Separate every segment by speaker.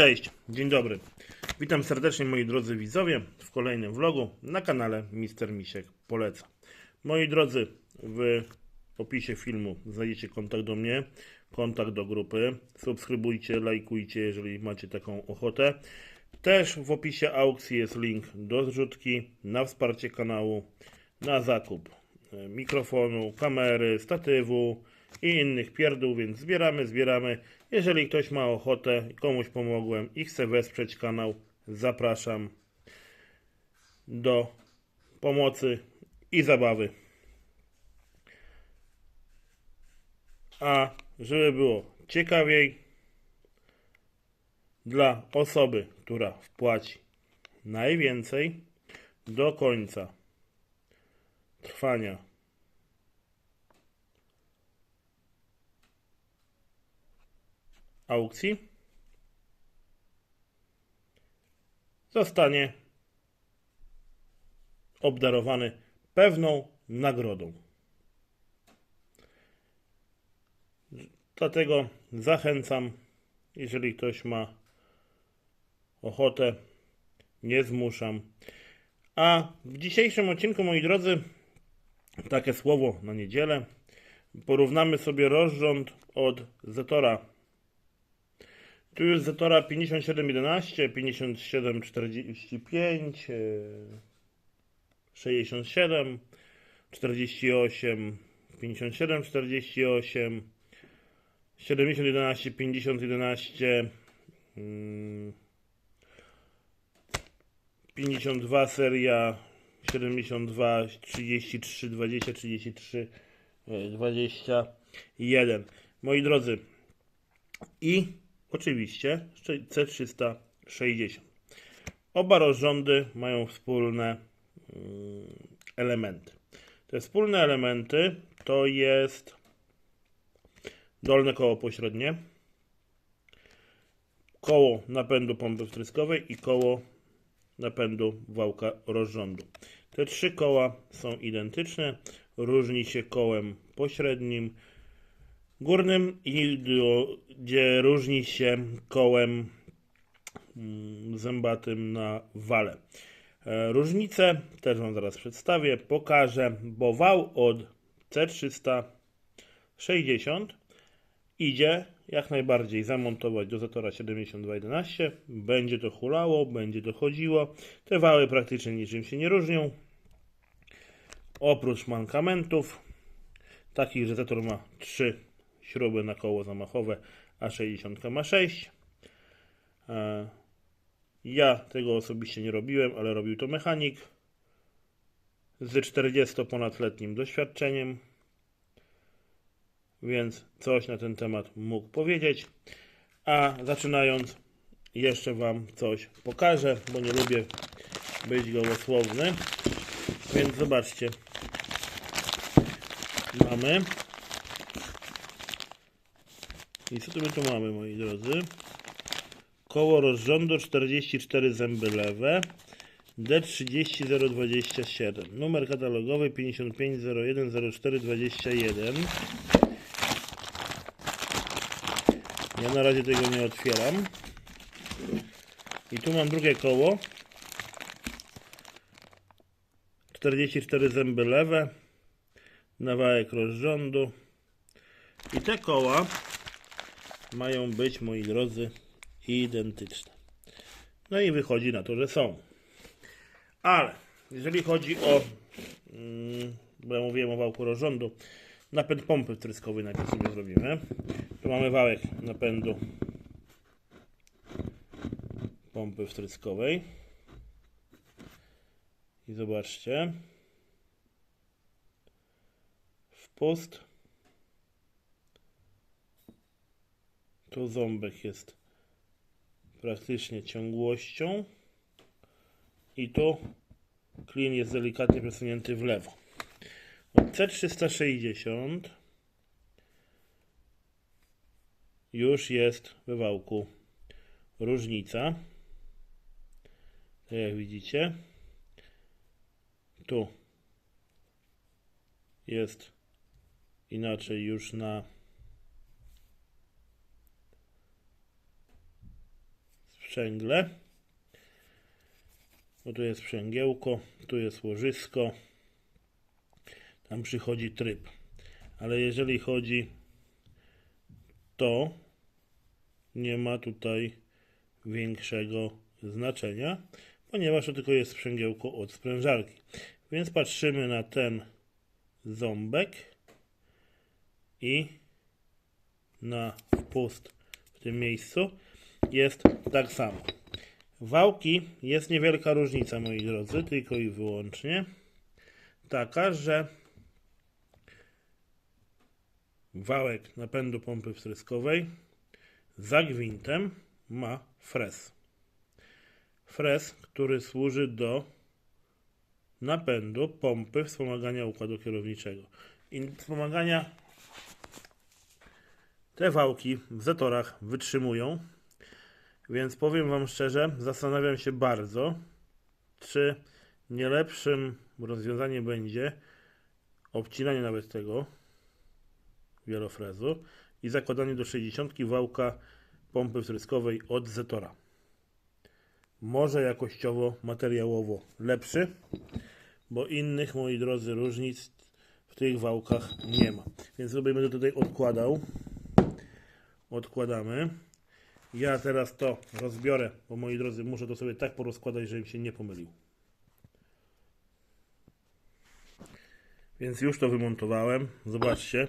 Speaker 1: Cześć, dzień dobry. Witam serdecznie moi drodzy widzowie w kolejnym vlogu na kanale Mister Misiek Poleca. Moi drodzy, w opisie filmu znajdziecie kontakt do mnie, kontakt do grupy. Subskrybujcie, lajkujcie, jeżeli macie taką ochotę. Też w opisie aukcji jest link do zrzutki na wsparcie kanału, na zakup e, mikrofonu, kamery, statywu i innych pierdół, więc zbieramy, zbieramy. Jeżeli ktoś ma ochotę, komuś pomogłem i chce wesprzeć kanał, zapraszam do pomocy i zabawy. A żeby było ciekawiej, dla osoby, która wpłaci najwięcej do końca trwania aukcji zostanie obdarowany pewną nagrodą. Dlatego zachęcam, jeżeli ktoś ma ochotę, nie zmuszam. A w dzisiejszym odcinku, moi drodzy, takie słowo na niedzielę. Porównamy sobie rozrząd od Zetora. Tu jest Zetora 5711, 5745, e, 67, 48, 57, 48, 70, 11, 50, 11, mm, 52 seria 72 33 20 33 e, 21 moi drodzy i oczywiście C360 oba rozrządy mają wspólne mm, elementy te wspólne elementy to jest dolne koło pośrednie koło napędu pompy wtryskowej i koło napędu wałka rozrządu. Te trzy koła są identyczne, różni się kołem pośrednim, górnym i gdzie różni się kołem mm, zębatym na wale. E, różnice też Wam zaraz przedstawię, pokażę, bo wał od C360 idzie jak najbardziej zamontować do Zatora 7211. Będzie to hulało, będzie to chodziło. Te wały praktycznie niczym się nie różnią. Oprócz mankamentów, takich, że Zator ma 3 śruby na koło zamachowe, a 60 ma 6. E, Ja tego osobiście nie robiłem, ale robił to mechanik z 40 ponadletnim doświadczeniem więc coś na ten temat mógł powiedzieć. A zaczynając, jeszcze Wam coś pokażę, bo nie lubię być gołosłowny. Więc zobaczcie. Mamy. I co tu my tu mamy, moi drodzy? Koło rozrządu 44 zęby lewe. D30027. Numer katalogowy 55010421. Ja na razie tego nie otwieram. I tu mam drugie koło. 44 zęby lewe. Nawałek rozrządu. I te koła mają być, moi drodzy, identyczne. No i wychodzi na to, że są. Ale jeżeli chodzi o, mm, bo ja mówiłem o wałku rozrządu, napęd pompy wtryskowej najpierw sobie zrobimy. Tu mamy wałek napędu pompy wtryskowej. I zobaczcie. Wpust. Tu ząbek jest praktycznie ciągłością. I tu klin jest delikatnie przesunięty w lewo. C360 już jest we wałku różnica. Tak jak widzicie, tu jest inaczej już na sprzęgle. Bo tu jest sprzęgiełko, tu jest łożysko. Tam przychodzi tryb. Ale jeżeli chodzi to, nie ma tutaj większego znaczenia, ponieważ to tylko jest sprzęgiełko od sprężarki. Więc patrzymy na ten ząbek i na wpust w tym miejscu jest tak samo. Wałki jest niewielka różnica, moi drodzy, tylko i wyłącznie taka, że wałek napędu pompy wtryskowej za gwintem ma fres. Fres, który służy do napędu pompy wspomagania układu kierowniczego. I wspomagania te wałki w zatorach wytrzymują, więc powiem Wam szczerze, zastanawiam się bardzo, czy nie lepszym rozwiązaniem będzie obcinanie nawet tego wielofrezu i zakładanie do 60 wałka pompy wtryskowej od Zetora. Może jakościowo, materiałowo lepszy, bo innych, moi drodzy, różnic w tych wałkach nie ma. Więc sobie będę tutaj odkładał. Odkładamy. Ja teraz to rozbiorę, bo moi drodzy, muszę to sobie tak porozkładać, żebym się nie pomylił. Więc już to wymontowałem. Zobaczcie.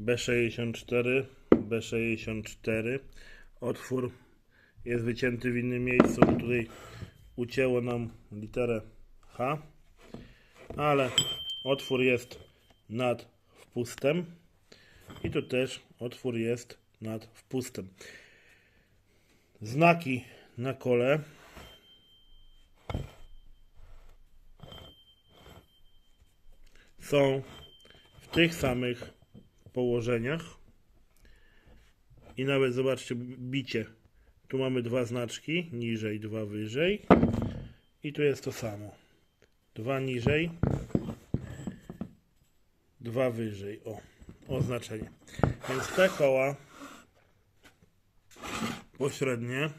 Speaker 1: B64, B64. Otwór jest wycięty w innym miejscu. Tutaj ucięło nam literę H, ale otwór jest nad wpustem i tu też otwór jest nad wpustem. Znaki na kole są w tych samych położeniach i nawet zobaczcie bicie. Tu mamy dwa znaczki, niżej, dwa wyżej i tu jest to samo. Dwa niżej, dwa wyżej. O, oznaczenie. Więc te koła pośrednie,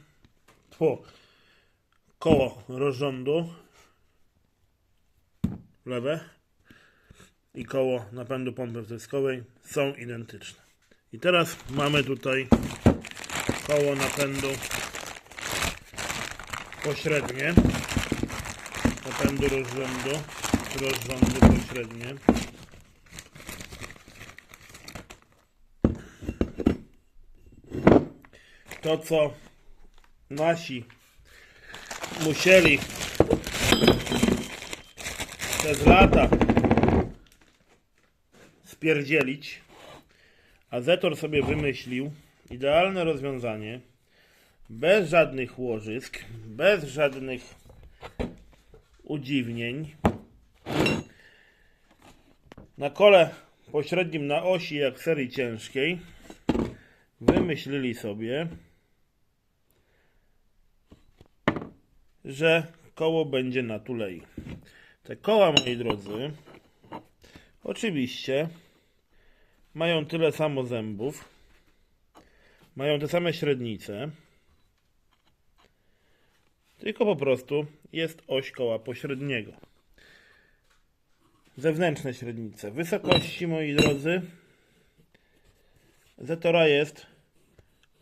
Speaker 1: po koło rozrządu. Lewe. I koło napędu pompy wtryskowej są identyczne. I teraz mamy tutaj koło napędu pośrednie, napędu rozrządu, rozrządu pośrednie. To co nasi musieli przez lata spierdzielić, a Zetor sobie wymyślił idealne rozwiązanie, bez żadnych łożysk, bez żadnych udziwnień. Na kole pośrednim na osi jak serii ciężkiej wymyślili sobie, że koło będzie na tulei. Te koła, moi drodzy, oczywiście mają tyle samo zębów, mają te same średnice, tylko po prostu jest oś koła pośredniego. Zewnętrzne średnice. Wysokości, moi drodzy, Zetora jest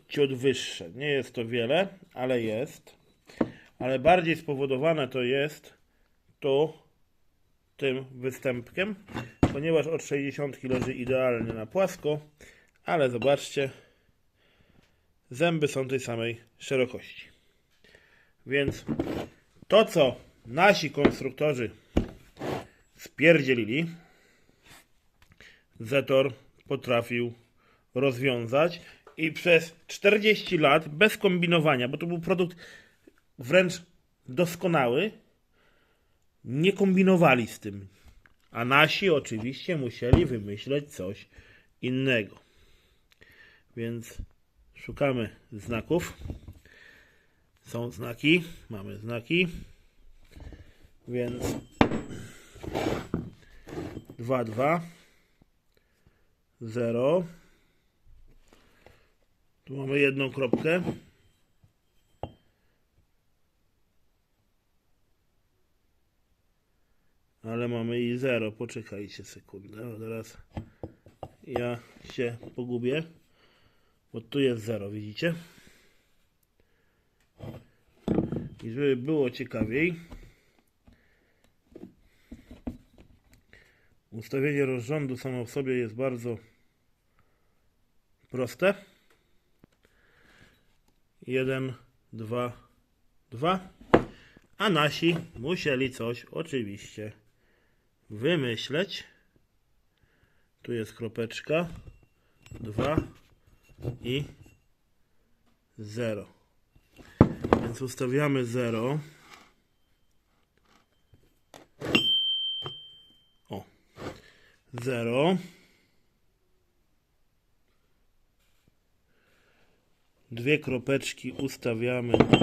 Speaker 1: ciut wyższe. Nie jest to wiele, ale jest. Ale bardziej spowodowane to jest tu tym występkiem, ponieważ od 60 leży idealnie na płasko, ale zobaczcie, zęby są tej samej szerokości. Więc to, co nasi konstruktorzy spierdzielili, Zetor potrafił rozwiązać i przez 40 lat bez kombinowania, bo to był produkt wręcz doskonały, nie kombinowali z tym. A nasi oczywiście musieli wymyśleć coś innego. Więc szukamy znaków. Są znaki, mamy znaki. Więc 2, 2, 0. Tu mamy jedną kropkę. Ale mamy i 0. Poczekajcie sekundę, bo teraz ja się pogubię. Bo tu jest 0, widzicie? I żeby było ciekawiej, ustawienie rozrządu samo w sobie jest bardzo proste. 1, 2, 2. A nasi musieli coś oczywiście wymyśleć. Tu jest kropeczka, 2 i 0. Więc ustawiamy 0. O. 0. Dwie kropeczki ustawiamy na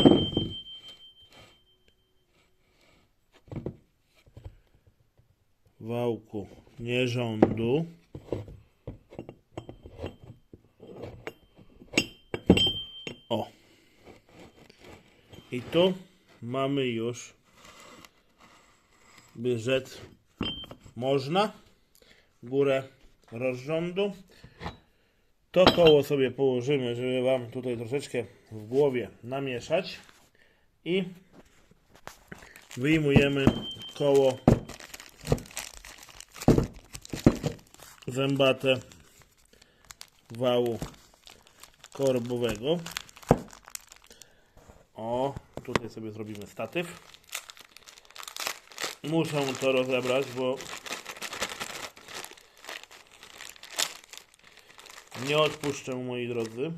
Speaker 1: wałku nierządu. O. I tu mamy już, rzec, można górę rozrządu. To koło sobie położymy, żeby Wam tutaj troszeczkę w głowie namieszać. I wyjmujemy koło zębate wału korbowego. O, tutaj sobie zrobimy statyw. Muszę to rozebrać, bo nie odpuszczę, moi drodzy.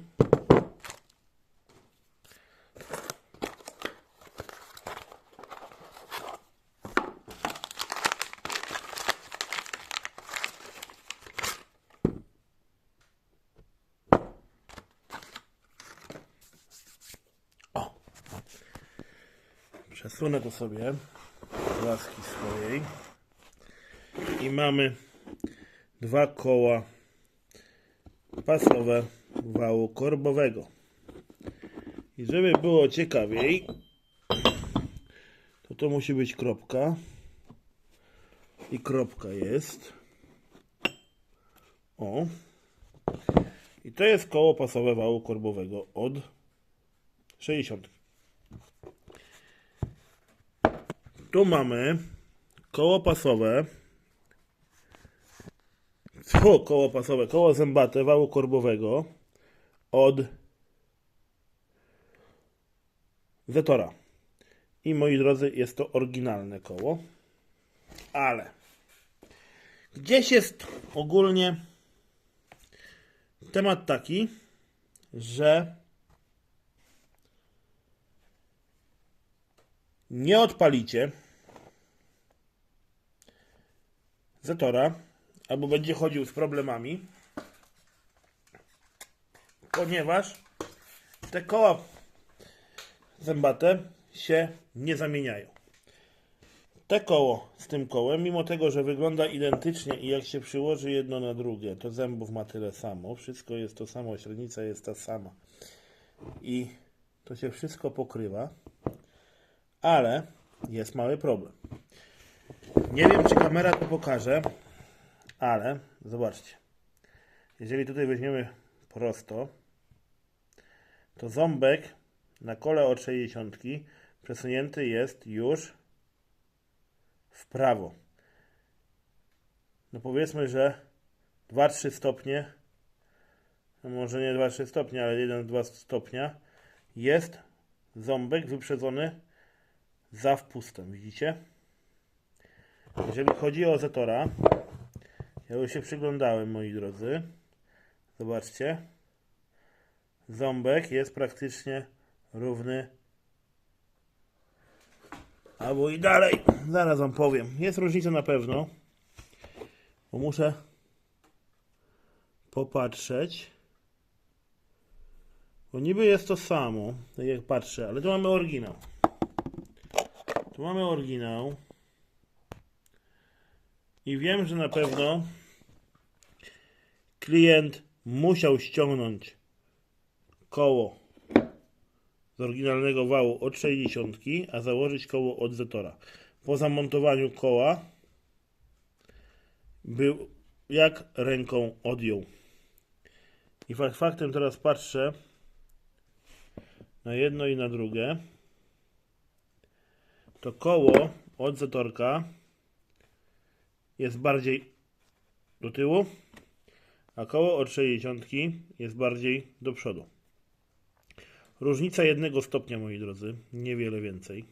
Speaker 1: Przesunę to sobie z łaski swojej. I mamy dwa koła pasowe wału korbowego. I żeby było ciekawiej, to to musi być kropka. I kropka jest. O. I to jest koło pasowe wału korbowego od 60. Tu mamy koło pasowe. Tu koło pasowe, koło zębate wału korbowego od Zetora. I moi drodzy, jest to oryginalne koło. Ale gdzieś jest ogólnie temat taki, że nie odpalicie Zetora, albo będzie chodził z problemami, ponieważ te koła zębate się nie zamieniają. Te koło z tym kołem, mimo tego, że wygląda identycznie i jak się przyłoży jedno na drugie, to zębów ma tyle samo, wszystko jest to samo, średnica jest ta sama. I to się wszystko pokrywa, ale jest mały problem. Nie wiem, czy kamera to pokaże, ale zobaczcie. Jeżeli tutaj weźmiemy prosto, to ząbek na kole od 60 przesunięty jest już w prawo. No powiedzmy, że 2-3 stopnie, no może nie 2-3 stopnie, ale 1-2 stopnia jest ząbek wyprzedzony za wpustem, widzicie? Jeżeli chodzi o Zetora, ja już się przyglądałem, moi drodzy. Zobaczcie. Ząbek jest praktycznie równy. Albo i dalej. Zaraz wam powiem. Jest różnica na pewno. Bo muszę popatrzeć. Bo niby jest to samo, tak jak patrzę, ale tu mamy oryginał. Tu mamy oryginał. I wiem, że na pewno klient musiał ściągnąć koło z oryginalnego wału od 60, a założyć koło od Zetora. Po zamontowaniu koła był jak ręką odjął. I fakt faktem teraz patrzę na jedno i na drugie. To koło od zatorka jest bardziej do tyłu, a koło od 60 jest bardziej do przodu. Różnica jednego stopnia, moi drodzy, niewiele więcej.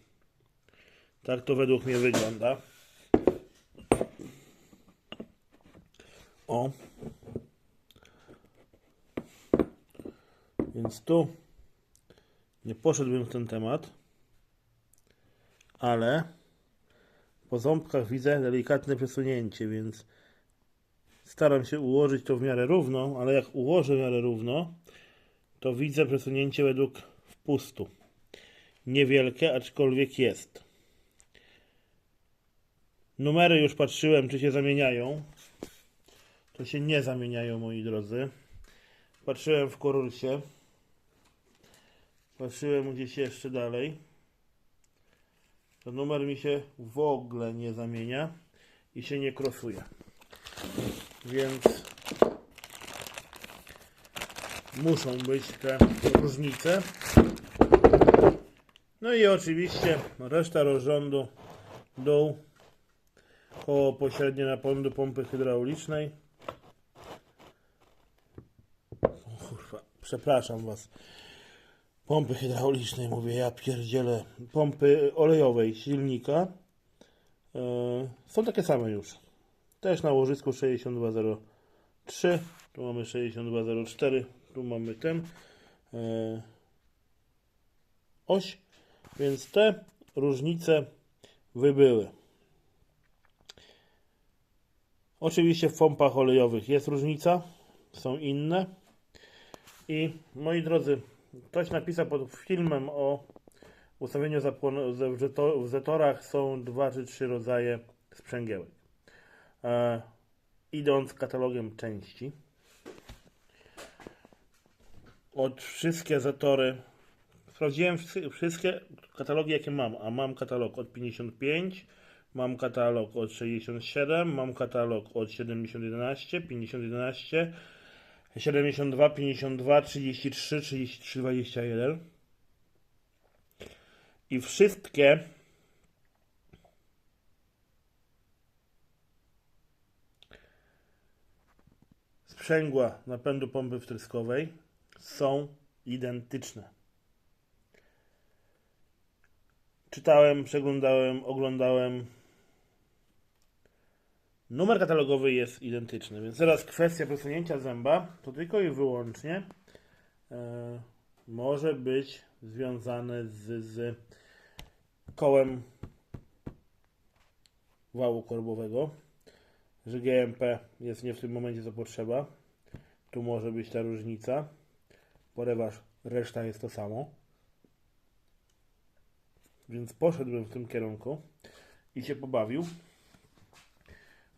Speaker 1: Tak to według mnie wygląda. O. Więc tu nie poszedłbym w ten temat, ale po ząbkach widzę delikatne przesunięcie, więc staram się ułożyć to w miarę równo, ale jak ułożę w miarę równo, to widzę przesunięcie według wpustu. Niewielkie, aczkolwiek jest. Numery już patrzyłem, czy się zamieniają. To się nie zamieniają, moi drodzy. Patrzyłem w korulsie. Patrzyłem gdzieś jeszcze dalej. To numer mi się w ogóle nie zamienia i się nie krosuje. Więc muszą być te różnice. No i oczywiście reszta rozrządu, dół, koło pośrednie napędu pompy hydraulicznej. O kurwa, przepraszam Was. Pompy hydraulicznej, mówię, ja pierdzielę. Pompy olejowej silnika e, są takie same już. Też na łożysku 6203. Tu mamy 6204. Tu mamy ten e, oś. Więc te różnice wybyły. Oczywiście w pompach olejowych jest różnica. Są inne. I moi drodzy, ktoś napisał pod filmem o ustawieniu zapłonu w zeto- w zetorach są dwa czy trzy rodzaje sprzęgiełek. E, idąc katalogiem części, od wszystkie zatory, sprawdziłem wszy- wszystkie katalogi, jakie mam, a mam katalog od 55, mam katalog od 67, mam katalog od 7011, 5011, 72, 52, 33, 33, 21 i wszystkie sprzęgła napędu pompy wtryskowej są identyczne. Czytałem, przeglądałem, oglądałem. Numer katalogowy jest identyczny, więc teraz kwestia przesunięcia zęba to tylko i wyłącznie e, może być związane z, z kołem wału korbowego, że GMP jest nie w tym momencie co potrzeba. Tu może być ta różnica, ponieważ reszta jest to samo. Więc poszedłbym w tym kierunku i się pobawił,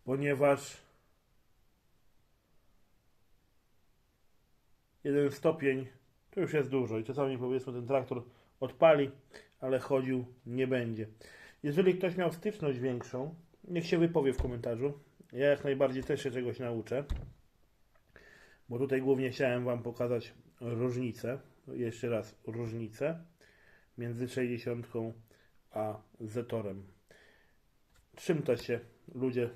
Speaker 1: ponieważ jeden stopień to już jest dużo i czasami powiedzmy ten traktor odpali, ale chodził nie będzie. Jeżeli ktoś miał styczność większą, niech się wypowie w komentarzu. Ja jak najbardziej też się czegoś nauczę, bo tutaj głównie chciałem Wam pokazać różnicę, jeszcze raz różnicę między 60 a Zetorem. Czym to się, ludzie?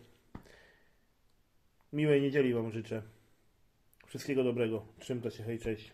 Speaker 1: Miłej niedzieli Wam życzę. Wszystkiego dobrego. To się, hej, cześć.